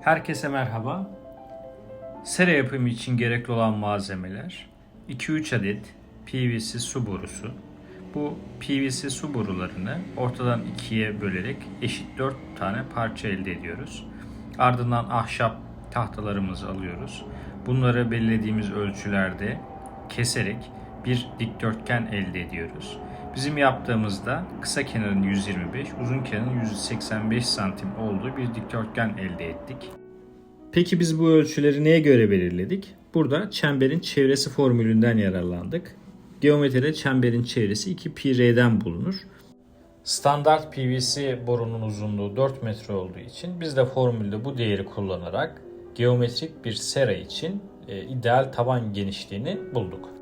Herkese merhaba. Sera yapımı için gerekli olan malzemeler 2-3 adet PVC su borusu. Bu PVC su borularını ortadan ikiye bölerek eşit 4 tane parça elde ediyoruz. Ardından ahşap tahtalarımızı alıyoruz. Bunları belirlediğimiz ölçülerde keserek bir dikdörtgen elde ediyoruz. Bizim yaptığımızda kısa kenarın 125, uzun kenarın 185 santim olduğu bir dikdörtgen elde ettik. Peki biz bu ölçüleri neye göre belirledik? Burada çemberin çevresi formülünden yararlandık. Geometride çemberin çevresi 2 pi bulunur. Standart PVC borunun uzunluğu 4 metre olduğu için biz de formülde bu değeri kullanarak geometrik bir sera için e, ideal taban genişliğini bulduk.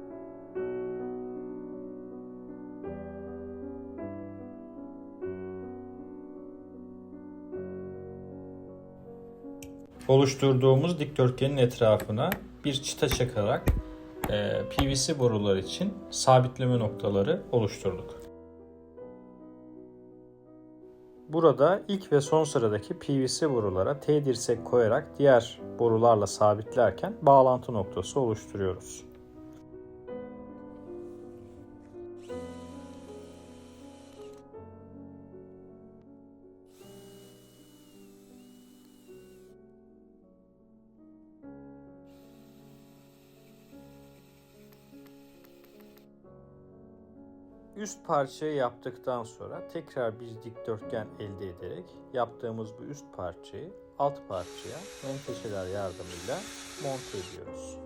Oluşturduğumuz dikdörtgenin etrafına bir çıta çakarak e, PVC borular için sabitleme noktaları oluşturduk. Burada ilk ve son sıradaki PVC borulara T dirsek koyarak diğer borularla sabitlerken bağlantı noktası oluşturuyoruz. Üst parçayı yaptıktan sonra tekrar bir dikdörtgen elde ederek yaptığımız bu üst parçayı alt parçaya menteşeler yardımıyla monte ediyoruz.